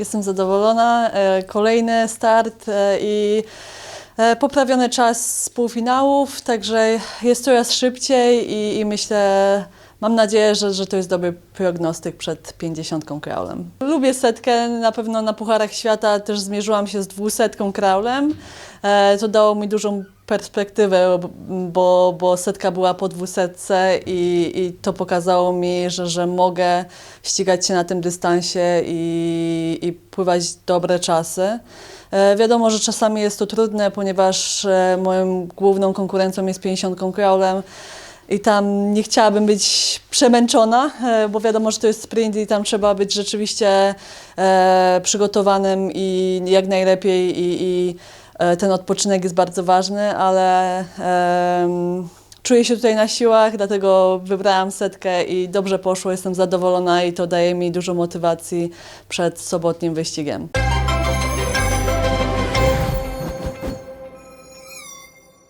Jestem zadowolona. E, Kolejny start e, i e, poprawiony czas półfinałów, także jest coraz szybciej i, i myślę, mam nadzieję, że, że to jest dobry prognostyk przed 50 kraulem. Lubię setkę, na pewno na Pucharach Świata też zmierzyłam się z 200 kraulem. To dało mi dużą perspektywę, bo, bo setka była po 200 i, i to pokazało mi, że, że mogę ścigać się na tym dystansie i, i pływać dobre czasy. E, Wiadomo, że czasami jest to trudne, ponieważ e, moją główną konkurencją jest 50 kraulem i tam nie chciałabym być przemęczona, e, bo wiadomo, że to jest sprint i tam trzeba być rzeczywiście przygotowanym i jak najlepiej i, i ten odpoczynek jest bardzo ważny, ale czuję się tutaj na siłach, dlatego wybrałam setkę i dobrze poszło, jestem zadowolona i to daje mi dużo motywacji przed sobotnim wyścigiem.